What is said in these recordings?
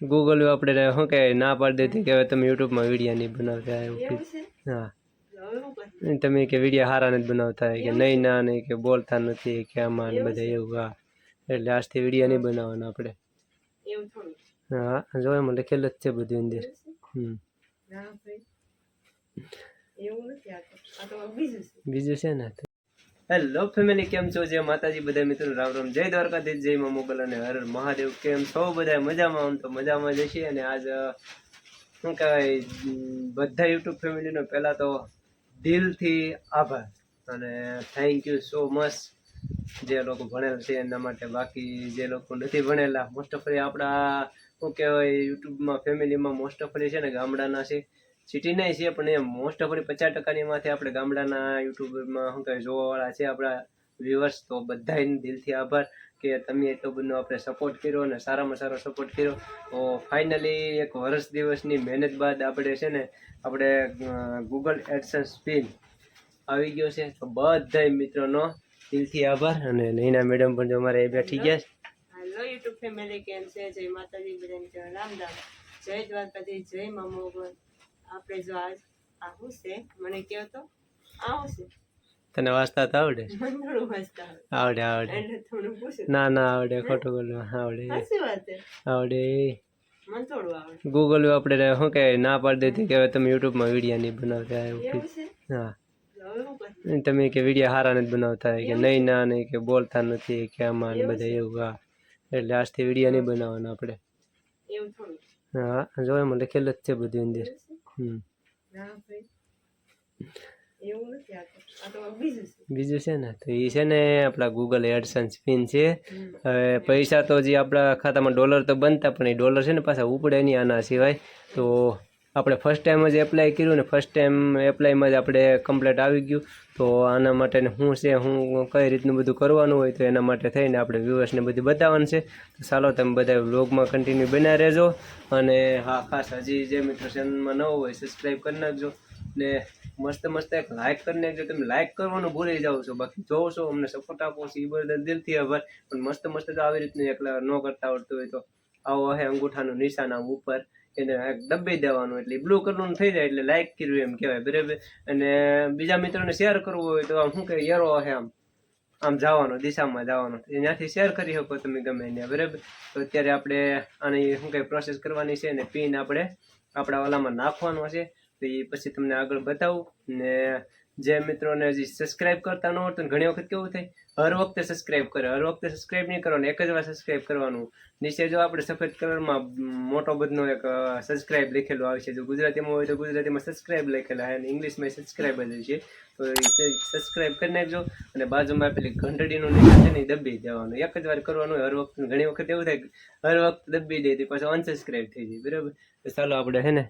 Google આપણે શું કહે ના પાડી દેતી કે હવે તમે યુટ્યુબમાં વીડિયો નહીં બનાવતા એવું હા. તમે કે વીડિયો સારા નથી બનાવતા કે નહીં ના નહીં કે બોલતા નથી કે આમાં બધા એવું હા. એટલે આજથી વીડિયો નહીં બનાવવાના આપણે. હા જો એમાં લખેલું જ છે બધું અંદર. હમ. બીજું છે ને? હેલો ફેમિલી કેમ છો? જય માતાજી બધા મિત્રો રામ રામ. જય દ્વારકાધીશ, જય મા મોગલ અને હર મહાદેવ. કેમ છો? બધા મજામાં? આમ તો મજામાં જ છીએ અને આજ શું કહેવાય બધા યુટ્યુબ ફેમિલીનો પહેલાં તો દિલથી આભાર. અને થેન્ક યુ સો મચ જે લોકો ભણેલ છે, એના માટે બાકી જે લોકો નથી ભણેલા મોસ્ટ ઓફ આપણા, શું કહેવાય, યુટ્યુબમાં ફેમિલીમાં મોસ્ટ ઓફ છે ને, ગામડાના છે. સિટી નહીં છે, પણ એમ મોસ્ટ ઓફ પચાસ ટકાની માંથી આપણે ગામડાના યુટ્યુબમાં શું કહે જોવાવાળા છે આપણા વ્યુઅર્સ તો બધાને દિલથી આભાર કે તમે એટલો બધો આપણે સપોર્ટ કર્યો અને સારામાં સારો સપોર્ટ કર્યો. તો ફાઇનલી એક વર્ષ દિવસની મહેનત બાદ આપણે છે ને, આપણે ગૂગલ એડસન્સ પિન આવી ગયો છે. તો બધા મિત્રોનો દિલથી આભાર અને નૈના મેડમ પણ જો અમારે બેઠી ગયા છે. હેલો યુટ્યુબ ફેમિલી કેમ છે? જય માતાજી, બધાને જય રામદામ જય દ્વારકાધીશ, જય મા મોગલ આપણે જો આજ આવું છે. મને કહો તો આવું છે. તને વાંચતા તો આવડે? આવડે. આવડે ના ના આવડે. ખોટું બોલવું. આવડે. આવડે. ગૂગલ આપણે શું કહે ના પાડી દેતી કે હવે તમે યુટ્યુબમાં વીડિયો નહીં બનાવતા એવું હા. તમે કે વીડિયો સારા નથી બનાવતા કે નહીં ના નહીં કે બોલતા નથી કે આમાં બધા એવું હા. એટલે આજથી વિડીયા નહીં બનાવવાના આપણે. હા જો એમાં લખેલું જ છે બધું અંદર. બીજું છે. ને? તો એ છે ને આપણા ગૂગલ એડસન્સ પિન છે. હવે પૈસા તો જે આપણા ખાતામાં ડોલર તો બનતા પણ એ ડોલર છે ને પાછા ઉપડે નહીં આના સિવાય. તો આપણે ફર્સ્ટ ટાઈમ જ એપ્લાય કર્યું ને ફર્સ્ટ ટાઈમ એપ્લાયમાં જ આપણે કમ્પ્લેટ આવી ગયું. તો આના માટે શું છે, હું કઈ રીતનું બધું કરવાનું હોય તો એના માટે થઈને આપણે વ્યૂઅર્સને બધું બતાવવાનું છે. તો ચાલો તમે બધા વ્લોગમાં કન્ટિન્યુ બના રહેજો અને હા, ખાસ હજી જે મિત્રો ચેનલમાં ન હોય સબસ્ક્રાઈબ કરી નાખજો ને મસ્ત મસ્ત એક લાઇક કરી નાખજો. તમે લાઇક કરવાનું ભૂલી જાઓ છો, બાકી જોવો છો, અમને સપોર્ટ આપો છો, એ બધા દિલથી આભાર. પણ મસ્ત મસ્ત તો આવી રીતનું એકલા ન કરતા આવડતું હોય તો આવો હે અંગૂઠાનું નિશાન આમ ઉપર. એને દબાઈ દેવાનું એટલે બ્લુ કલરનું થઈ જાય એટલે લાઇક કર્યું એમ કહેવાય, બરાબર? અને બીજા મિત્રોને શેર કરવું હોય તો આમ શું કહે યરો હે આમ. આમ જવાનો, દિશામાં જવાનો. ત્યાંથી શેર કરી શકો તમે ગમે ત્યાં, બરાબર? તો અત્યારે આપણે આની શું કહે પ્રોસેસ કરવાની છે અને પિન આપણે આપણા ઓલામાં નાખવાનો છે. તો એ પછી તમને આગળ બતાવું. ને જે મિત્રોને હજી સબસ્ક્રાઇબ કરતા ન હોય તો ઘણી વખત કેવું થાય હર વખતે સબસ્ક્રાઇબ કરે હર વખતે સબસ્ક્રાઇબ નહીં કરવાનું એક જ વાર સબસ્ક્રાઇબ કરવાનું. નીચે જો આપણે સફેદ કલરમાં મોટો બધનો એક સબસ્ક્રાઇબ લખેલો આવે છે જો ગુજરાતીમાં હોય તો ગુજરાતીમાં સબસ્ક્રાઇબ લખેલા હોય અને ઇંગ્લિશમાં સબસ્ક્રાઇબ જ છે. તો સબસ્ક્રાઇબ કરી નાખજો અને બાજુમાં પેલી ઘંટડીનું નિશાન છે ને દબી દેવાનું. એક જ વાર કરવાનું હર વખત ઘણી વખત એવું થાય હર વખત દબી દે પાછું અનસબસ્ક્રાઇબ થઈ જાય બરાબર? તો ચાલો આપણે છે ને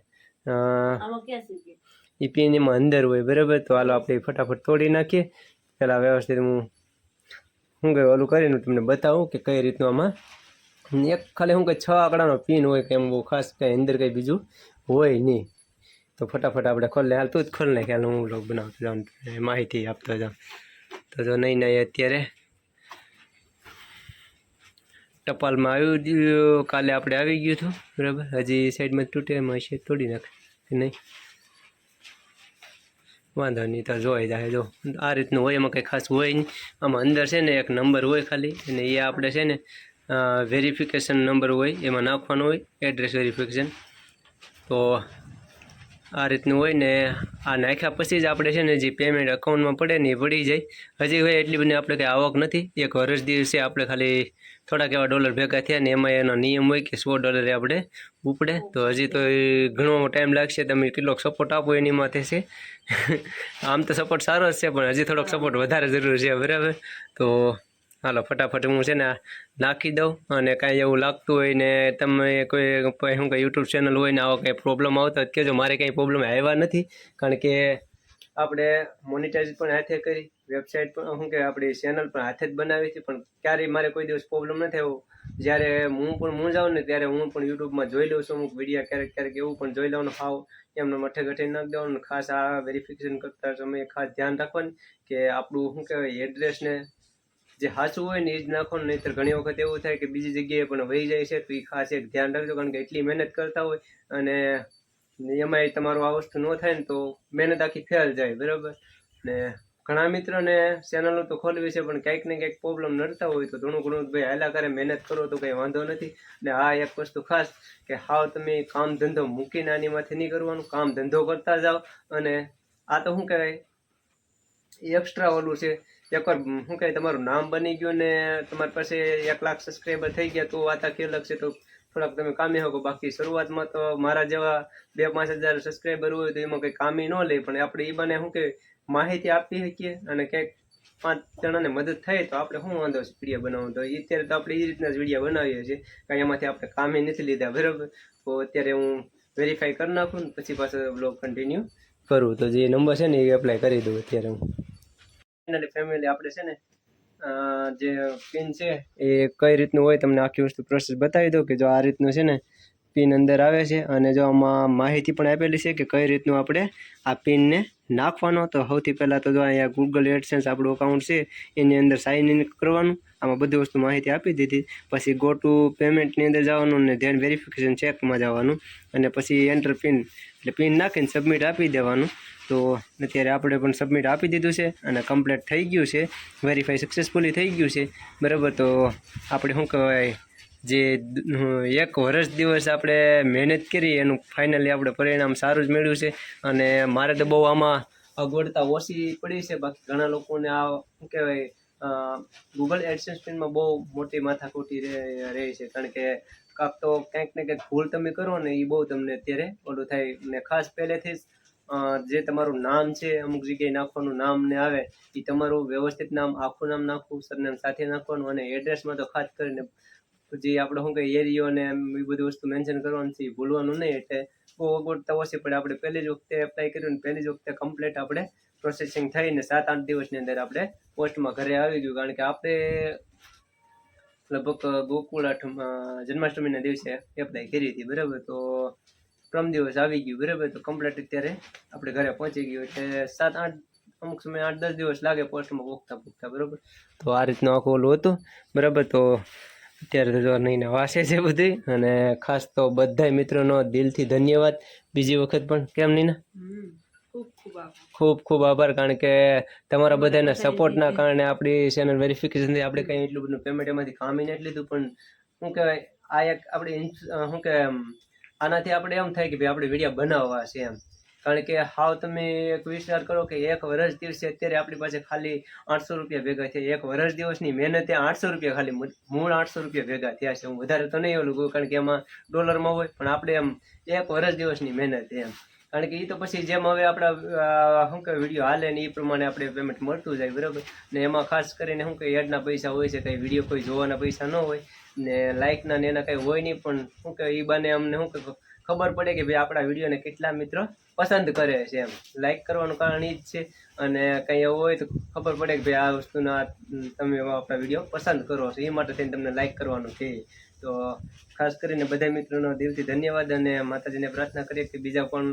એ પિન અંદર હોય બરાબર? તો હાલો આપણે ફટાફટ તોડી નાખીએ. પેલા વ્યવસ્થિત હું શું કહે ઓલું કરીને તમને બતાવું કે કઈ રીતનું આમાં એક ખાલી શું કહે છ આંકડાનો પિન હોય કે એમ બહુ ખાસ કંઈ અંદર કંઈ બીજું હોય નહીં. તો ફટાફટ આપણે ખોલી હાલ તું જ ખોલ નાખે હાલ હું લોક બનાવતો જાઉં તને માહિતી આપતો જાઉં. તો જો નહીં નહીં અત્યારે ટપાલમાં આવ્યું ગયું કાલે આપણે આવી ગયું હતું, બરાબર? હજી સાઈડમાં તૂટે એમાં છે તોડી નાખે, કે નહીં? વાંધો નહીં, તો જોઈ જાય. જો, આ રીતનું હોય, એમાં કંઈ ખાસ હોય નહીં. આમાં અંદર છે ને એક નંબર હોય ખાલી, અને એ આપણે છે ને વેરિફિકેશન નંબર હોય, એમાં નાખવાનો હોય એડ્રેસ વેરિફિકેશન તો આ રીતનું હોય ને, આ નાખ્યા પછી જ આપણે છે ને, જે પેમેન્ટ અકાઉન્ટમાં પડે ને એ પડી જાય. હજી હોય એટલી બધી આપણે કંઈ આવક નથી. એક વર્ષ દિવસે આપણે ખાલી થોડાક એવા ડોલર ભેગા થયા ને એમાં એનો નિયમ હોય કે સો ડોલર આપણે ઉપડે. તો હજી તો ઘણો ટાઈમ લાગશે, તમે કેટલોક સપોર્ટ આપો એની માથે છે. આમ તો સપોર્ટ સારો જ છે, પણ હજી થોડોક સપોર્ટ વધારે જરૂર છે, બરાબર? તો હાલો, ફટાફટ હું છે ને નાખી દઉં અને કાંઈ એવું લાગતું હોય ને તમે કોઈ શું કે યુટ્યુબ ચેનલ હોય ને આવો કંઈ પ્રોબ્લેમ આવતો કહેજો, મારે કંઈ પ્રોબ્લેમ આવ્યા નથી. કારણ કે આપણે મોનિટાઈઝ પણ હાથે કરી વેબસાઇટ પણ, શું કે આપણી ચેનલ પણ હાથે જ બનાવી હતી, પણ ક્યારેય મારે કોઈ દિવસ પ્રોબ્લેમ નથી આવ્યો. જ્યારે હું પણ મૂંઝાવું ને, ત્યારે હું પણ યુટ્યુબમાં જોઈ લઉં છું, અમુક વિડીયા ક્યારેક ક્યારેક એવું પણ જોઈ લઉં હાવ એમને મઠે ગઠે ન દેવાનું ખાસ આ વેરિફિકેશન કરતા સમયે ખાસ ધ્યાન રાખવાનું કે આપણું શું કહેવાય એડ્રેસને જે સાચું હોય ને એ જ નાખવાનું, નહીંતર ઘણી વખત એવું થાય કે બીજી જગ્યાએ પણ વહી જાય છે, તો એ ખાસ એક ધ્યાન રાખજો, કારણ કે એટલી મહેનત કરતા હોય અને એમાંય તમારું આ વસ્તુ ન થાય ને તો મહેનત આખી ફેલ જાય, બરાબર? ને ઘણા મિત્રોને ચેનલો તો ખોલવી છે, પણ કંઈક ને કંઈક પ્રોબ્લેમ નડતા હોય તો ઘણું ઘણું ભાઈ હાલા કરે, મહેનત કરો તો કંઈ વાંધો નથી. ને આ એક વસ્તુ ખાસ કે હાવ તમે કામ ધંધો મૂકીને આની માથે નહીં કરવાનું, કામ ધંધો કરતા જાઓ. અને આ તો શું કહેવાય? એક્સ્ટ્રા ઓલું છે. એકવાર શું કહેવાય? તમારું નામ બની ગયું ને તમારી પાસે એક લાખ સબસ્ક્રાઈબર થઈ ગયા, તો વાત આખી અલગ છે તો થોડાક તમે કામી શકો બાકી શરૂઆતમાં તો મારા જેવા બે પાંચ હજાર સબસ્ક્રાઈબર હોય તો એમાં કંઈ કામી ન લે, પણ આપણે એ બને શું કે માહિતી આપી શકીએ અને કંઈક પાંચ જણાને મદદ થાય તો આપણે શું વાંધો છે વીડિયો બનાવવાનો? તો અત્યારે તો આપણે એ રીતના જ વીડિયો બનાવીએ છીએ, કાંઈ એમાંથી આપણે કામે નથી લીધા, બરાબર? તો અત્યારે હું વેરીફાઈ કરી નાખું ને પછી પાછો બ્લોગ કન્ટિન્યુ કરું. તો જે નંબર છે ને એ એપ્લાય કરી દઉં અત્યારે હું. ફેમિલી આપણે છે ને જે પિન છે, એ કઈ રીતનું હોય તમને આખી વસ્તુ પ્રોસેસ બતાવી દઉં કે જો આ રીતનું છે ને, પિન અંદર આવે છે અને જો આમાં માહિતી પણ આપેલી છે કે કઈ રીતનું આપણે આ પિનને નાખવાનો તો સૌથી પહેલાં તો જો અહીંયા ગૂગલ એડસેન્સ આપણું અકાઉન્ટ છે, એની અંદર સાઇન ઇન કરવાનું. આમાં બધી વસ્તુ માહિતી આપી દીધી. પછી ગો ટુ પેમેન્ટની અંદર જવાનું ને ધ્યાન વેરિફિકેશન ચેકમાં જવાનું. અને પછી એન્ટર પિન એટલે પિન નાખીને સબમિટ આપી દેવાનું. તો અત્યારે આપણે પણ સબમિટ આપી દીધું છે અને કમ્પ્લીટ થઈ ગયું છે. વેરીફાઈ સક્સેસફુલી થઈ ગયું છે. બરાબર, તો આપણે શું કહેવાય? જે એક વર્ષ દિવસ આપણે મહેનત કરી, એનું ફાઇનલી આપણે પરિણામ સારું જ મેળવ્યું છે. અને મારે તો બહુ આમાં અગવડતા ઓછી પડી છે. બાકી ઘણા લોકોને આ, શું કહેવાય ગૂગલ એડસન્સ પિનમાં બહુ મોટી માથાકૂટી રહે રહે છે. કારણ કે કાંક તો કંઈક ને કંઈક ભૂલ તમે કરો ને એ બહુ તમને અત્યારે ઓલું થાય. ને ખાસ પહેલેથી જ જે તમારું નામ છે, અમુક જગ્યાએ નાખવાનું નામ ને આવે એ તમારું વ્યવસ્થિત નામ, આખું નામ નાખવું, સરનામ સાથે નાખવાનું અને એડ્રેસમાં તો ખાસ કરીને જે આપણે શું કહીએ, એરિયો ને એ બધી વસ્તુ મેન્શન કરવાનું છે ભૂલવાનું નહીં. એટલે બહુ અગવડતા ઓછી પડે. આપણે પહેલી જ વખતે એપ્લાય કર્યું ને પહેલી જ વખતે કમ્પ્લીટ આપણે પ્રોસેસિંગ થઈને સાત આઠ દિવસની અંદર આપણે પોસ્ટમાં ઘરે આવી ગયું. કારણ કે આપણે લગભગ ગોકુળ આઠમ જન્માષ્ટમીના દિવસે એપ્લાય કરી હતી. બરાબર? તો ત્રણ દિવસ આવી ગયું. બરાબર? તો કમ્પ્લીટ અત્યારે આપણે ઘરે પહોંચી ગયું. એટલે સાત આઠ, અમુક સમય આઠ દસ દિવસ લાગે પોસ્ટમાં પોખતા પોખતા બરાબર? તો આ રીતનું આખું ઓલું હતું. બરાબર? તો અત્યારે તો નહીં વાસે છે બધી. અને ખાસ તો બધા મિત્રોનો દિલથી ધન્યવાદ. બીજી વખત પણ. કેમ આભાર. ખૂબ ખૂબ આભાર. કારણ કે તમારા બધાના સપોર્ટના કારણે આપણી ચેનલ વેરિફિકેશનથી આપણે કંઈ એટલું બધું પેમેન્ટ એમાંથી કામી નથી લીધું પણ શું કહેવાય આ એક આપણે શું કે આનાથી આપણે એમ થાય કે ભાઈ આપણે વીડિયો બનાવવા છે એમ. કારણ કે હાવ તમે એક વિચાર કરો કે એક વર્ષ દિવસે અત્યારે આપણી પાસે ખાલી આઠસો રૂપિયા ભેગા થયા. એક વર્ષ દિવસની મહેનતે આઠસો રૂપિયા ખાલી મૂળ- આઠસો રૂપિયા ભેગા થયા છે. હું વધારે તો નહીં એવું કહું કારણ કે એમાં ડોલરમાં હોય, પણ આપણે એમ એક વર્ષ દિવસની મહેનત એમ. કારણ કે એ તો પછી જેમ હવે આપણા શું કે વીડિયો હાલે ને એ પ્રમાણે આપણે પેમેન્ટ મળતું જાય, બરાબર? ને એમાં ખાસ કરીને શું કે એડના પૈસા હોય છે, કંઈ વીડિયો કોઈ જોવાના પૈસા ન હોય, ને લાઇકના ને એના કંઈ હોય નહીં, પણ શું કે એ બાને અમને શું કે ખબર પડે કે ભાઈ આપણા વિડીયોને કેટલા મિત્રો પસંદ કરે છે એમ. લાઇક કરવાનું કારણ એ જ છે. અને કંઈ એવું હોય તો ખબર પડે કે ભાઈ આ વસ્તુના તમે આપણા વીડિયો પસંદ કરો છો. એ માટે થઈને તમને લાઇક કરવાનું કહે તો ખાસ કરીને બધા મિત્રોનો દિલથી ધન્યવાદ અને માતાજીને પ્રાર્થના કરીએ કે બીજા પણ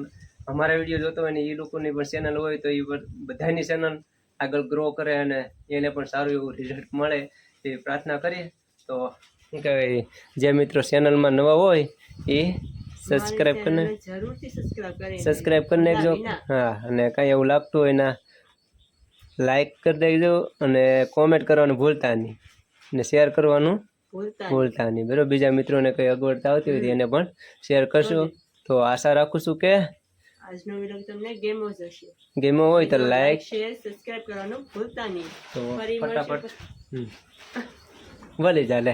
અમારા વીડિયો જોતો હોય ને એ લોકોની પણ ચેનલ હોય તો એ બધાની ચેનલ આગળ ગ્રો કરે અને એને પણ સારું એવું રિઝલ્ટ મળે એ પ્રાર્થના કરીએ. તો શું કહેવાય, જે મિત્રો ચેનલમાં નવા હોય એ સબસ્ક્રાઈબ કરીને. જરૂરથી સબસ્ક્રાઇબ કરી સબસ્ક્રાઈબ કરી નાખજો હા અને કાંઈ એવું લાગતું હોય ના લાઈક કરી દેજો અને કોમેન્ટ કરવાનું ભૂલતા નહીં. અને શેર કરવાનું ભૂલતા નહીં. બરાબર? બીજા મિત્રોને કંઈ અગવડતા આવતી હોય એને પણ શેર કરશો. તો આશા રાખું છું કે આજનો વીડિયો તમને ગેમો ગેમો હોય તો લાઈક શેર સબસ્ક્રાઇબ કરવાનું ભૂલતા નહીં. તો ફટાફટ. ભલે ચાલે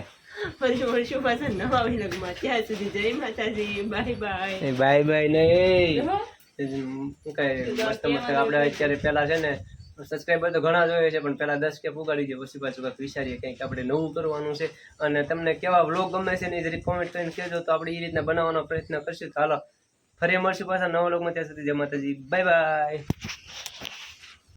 ફરી મળશું પાછા નવા વિલોગમાં ત્યાં સુધી જય માતાજી બાય બાય. બાય બાય નહીં. કઈ મસ્ત મસ્ત આપણે અત્યારે પહેલા છે ને સબસ્ક્રાઈબર તો ઘણા જોઈએ છે પણ પેલા દસ કે પુગાડી દે પછી પાછું કંઈક વિચારીએ કંઈક આપણે નવું કરવાનું છે. અને તમને કેવા વ્લોગ ગમે છે ને જરી કોમેન્ટ કરીને કહેજો તો આપણે એ રીતના બનાવવાનો પ્રયત્ન કરશું. તો હાલો ફરી મળશું પાછા નવા વ્લોગમાં ત્યાં સુધી જય માતાજી બાય બાય.